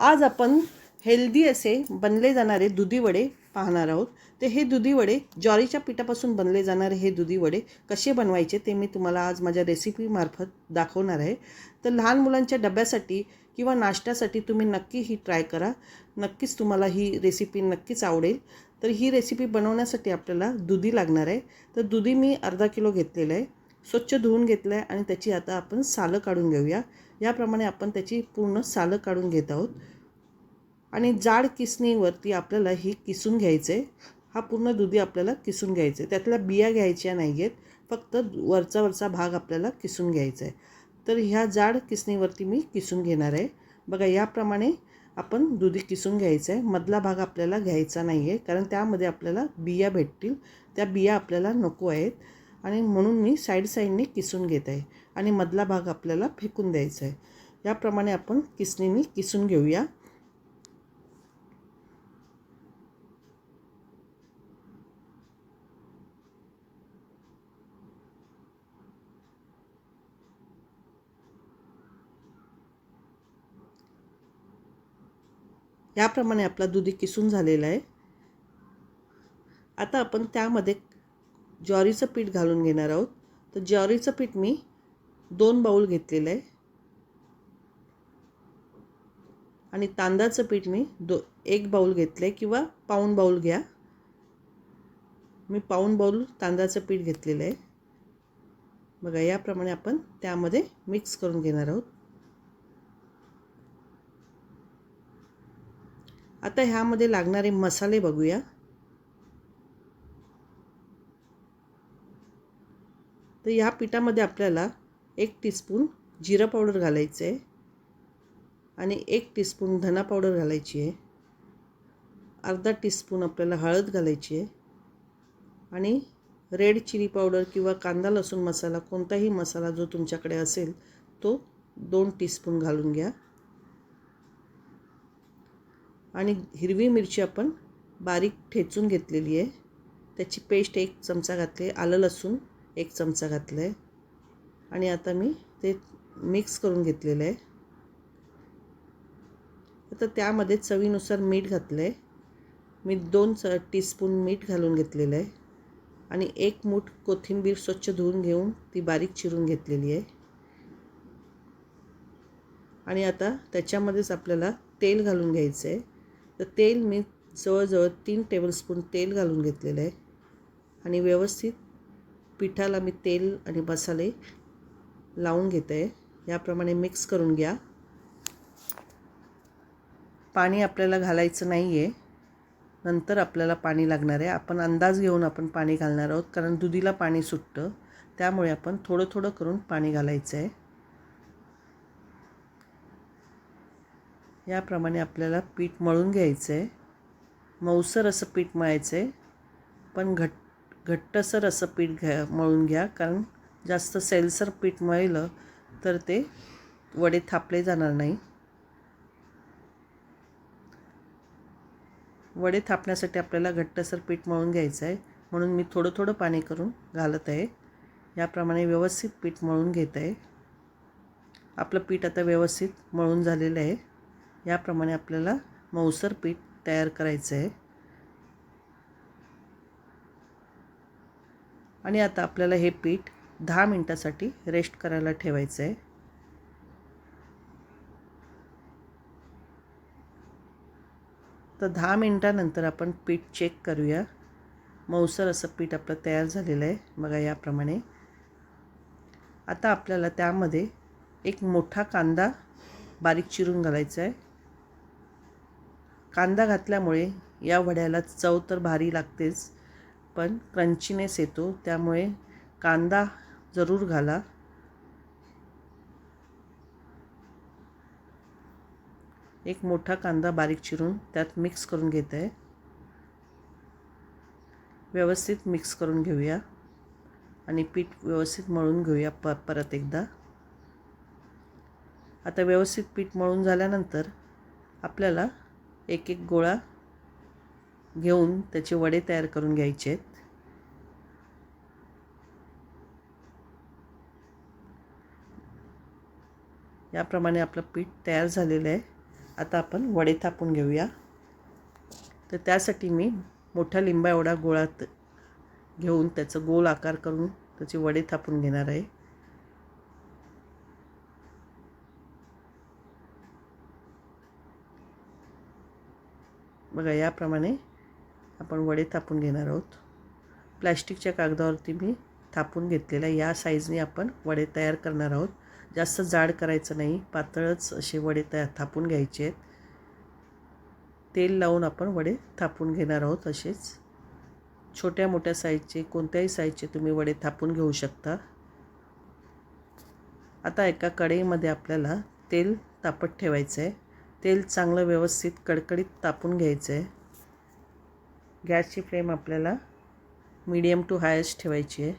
आज आपण हेल्दी असे बनले जाणारे दुधी वडे पाहणार आहोत. ते हे दुधी वडे ज्वारीच्या पिठापासून बनले जाणारे हे दुधी वडे कसे बनवायचे ते मी तुम्हाला आज माझ्या रेसिपीमार्फत दाखवणार आहे. तर लहान मुलांच्या डब्यासाठी किंवा नाश्त्यासाठी तुम्ही नक्की ही ट्राय करा. नक्कीच तुम्हाला ही रेसिपी नक्कीच आवडेल. तर ही रेसिपी बनवण्यासाठी आपल्याला दुधी लागणार आहे. तर दुधी मी अर्धा किलो घेतलेलं आहे. स्वच्छ धुवून घेतलं आहे आणि त्याची आता आपण सालं काढून घेऊया. याप्रमाणे आपण त्याची पूर्ण सालं काढून घेत आहोत. आणि जाड किसणीवरती आपल्याला ही किसून घ्यायचं आहे हा पूर्ण दुधी आपल्याला किसून घ्यायचं आहे त्यातल्या बिया घ्यायच्या नाही आहेत फक्त वरचा वरचा भाग आपल्याला किसून घ्यायचा आहे तर ह्या जाड किसणीवरती मी किसून घेणार आहे. बघा याप्रमाणे आपण दुधी किसून घ्यायचं आहे मधला भाग आपल्याला घ्यायचा नाही आहे कारण त्यामध्ये आपल्याला बिया भेटतील. त्या बिया आपल्याला नको आहेत. आणि म्हणून मी साईड साईडने किसून घेत आहे. आणि मधला भाग आपल्याला फेकून द्यायचा आहे. याप्रमाणे आपण किसणीने किसून घेऊया. याप्रमाणे आपला दुधी किसून झालेला आहे. आता आपण त्यामध्ये ज्वारीचं पीठ घालून घेणार आहोत. तर ज्वारीचं पीठ मी दोन बाऊल घेतलेलं आहे. आणि तांदळाचं पीठ मी दो एक बाऊल घेतलं आहे किंवा पाऊण बाऊल घ्या. मी पाऊण बाऊल तांदळाचं पीठ घेतलेलं आहे. बघा याप्रमाणे आपण त्यामध्ये मिक्स करून घेणार आहोत. आता ह्यामध्ये लागणारे मसाले बघूया. तर ह्या पिठामध्ये आपल्याला एक टीस्पून जिरं पावडर घालायचं आहे आणि एक टीस्पून धना पावडर घालायची आहे. अर्धा टीस्पून आपल्याला हळद घालायची आहे आणि रेड चिली पावडर किंवा कांदा लसूण मसाला कोणताही मसाला जो तुमच्याकडे असेल तो दोन टीस्पून घालून घ्या. आणि हिरवी मिरची आपण बारीक ठेचून घेतलेली आहे. त्याची पेस्ट एक चमचा घातली आहे. आलं लसूण एक चमचा घातलं आहे आणि आता मी ते मिक्स करून घेतलेलं आहे. आता त्यामध्ये चवीनुसार मीठ घातलं आहे मी दोन च टीस्पून मीठ घालून घेतलेलं आहे. आणि एक मूठ कोथिंबीर स्वच्छ धुवून घेऊन ती बारीक चिरून घेतलेली आहे. आणि आता त्याच्यामध्येच आपल्याला तेल घालून घ्यायचं आहे तर तेल मी जवळजवळ तीन टेबलस्पून तेल घालून घेतलेलं आहे. आणि व्यवस्थित पिठाला मी तेल आणि मसाले लावून घेते. याप्रमाणे मिक्स करून घ्या. पाणी आपल्याला घालायचं नाही आहे नंतर आपल्याला पाणी लागणार आहे. आपण अंदाज घेऊन आपण पाणी घालणार आहोत कारण दुधीला पाणी सुटतं. त्यामुळे आपण थोडं थोडं करून पाणी घालायचं आहे याप्रमाणे आपल्याला पीठ मळून घ्यायचं आहे मऊसर असं पीठ मळायचं आहे पण घट घट्टसर असं पीठ घ्या मळून घ्या. कारण जास्त सेलसर पीठ मळलं तर ते वडे थापले जाणार नाही. वडे थापण्यासाठी आपल्याला घट्टसर पीठ मळून घ्यायचं आहे. म्हणून मी थोडं थोडं पाणी करून घालत आहे. याप्रमाणे व्यवस्थित पीठ मळून घेत आहे. आपलं पीठ आता व्यवस्थित मळून झालेलं आहे. याप्रमाणे आपल्याला मऊसर पीठ तयार करायचं आहे. आणि आता आपल्याला हे पीठ दहा मिनटासाठी रेस्ट करायला ठेवायचं आहे तर दहा मिनटानंतर आपण पीठ चेक करूया. मऊसर असं पीठ आपलं तयार झालेलं आहे. बघा याप्रमाणे. आता आपल्याला त्यामध्ये एक मोठा कांदा बारीक चिरून घालायचा आहे कांदा घातल्यामुळे या वड्याला चव तर भारी लागतेच. पण क्रंचीनेस येतो त्यामुळे कांदा जरूर घाला. एक मोठा कांदा बारीक चिरून त्यात मिक्स करून घेत. आहे व्यवस्थित मिक्स करून घेऊया. आणि पीठ व्यवस्थित मळून घेऊया प परत एकदा. आता व्यवस्थित पीठ मळून झाल्यानंतर आपल्याला एक एक गोळा घेऊन त्याचे वडे तयार करून घ्यायचे. आहेत याप्रमाणे आपलं पीठ तयार झालेलं आहे. आता आपण वडे थापून घेऊया. तर त्यासाठी मी मोठ्या लिंबा एवढा गोळात घेऊन त्याचं गोल आकार करून त्याचे वडे थापून घेणार आहे. बघा याप्रमाणे आपण वडे थापून घेणार आहोत. प्लॅस्टिकच्या कागदावरती मी थापून घेतलेल्या या साईजने आपण वडे तयार करणार आहोत. जास्त जाड करायचं नाही. पातळच असे वडे तयार थापून घ्यायचे आहेत. तेल लावून आपण वडे थापून घेणार आहोत असेच. छोट्या मोठ्या साईजचे कोणत्याही साईजचे तुम्ही वडे थापून घेऊ शकता. आता एका कढईमध्ये आपल्याला तेल तापत ठेवायचं आहे तेल चांगलं व्यवस्थित कडकडीत तापून घ्यायचं आहे गॅसची फ्लेम आपल्याला मीडियम टू हायस्ट ठेवायची आहे.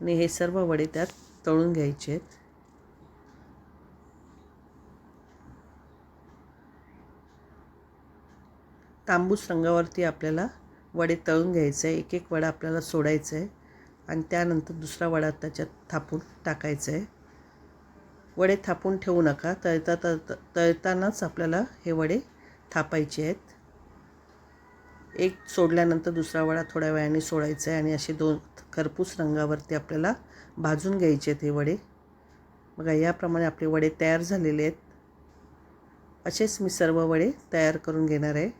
आणि हे सर्व वडे त्यात तळून घ्यायचे आहेत. तांबूस रंगावरती आपल्याला वडे तळून घ्यायचं आहे. एक एक वडा आपल्याला सोडायचं आहे. आणि त्यानंतर दुसरा वडा त्याच्यात थापून टाकायचा आहे. वडे थापून ठेवू नका. तळता तळता तळतानाच आपल्याला हे वडे थापायचे आहेत. एक सोडल्यानंतर दुसरा वडा थोड्या वेळाने सोडायचा आहे आणि असे दोन खरपूस रंगावरती आपल्याला भाजून घ्यायचे आहेत हे वडे. बघा याप्रमाणे आपले वडे तयार झालेले आहेत. असेच मी सर्व वडे तयार करून घेणार आहे.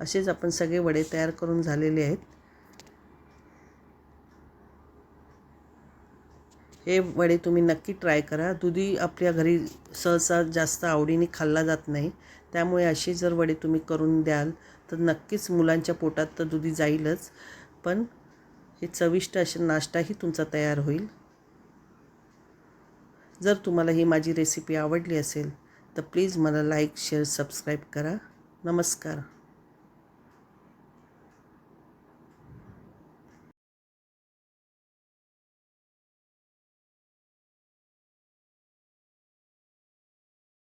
असेच आपण सगळे वडे तयार करून झालेले आहेत. हे वडे तुम्ही नक्की ट्राय करा. दुधी आपल्या घरी सहसा जास्त आवडीने खाल्ला जात नाही. त्यामुळे असे जर वडे तुम्ही करून द्याल तर नक्कीच मुलांच्या पोटात तर दुधी जाईलच. पण हे चविष्ट असे नाश्ताही तुमचा तयार होईल. जर तुम्हाला ही माझी रेसिपी आवडली असेल तर प्लीज मला लाईक शेअर सबस्क्राईब करा. नमस्कार.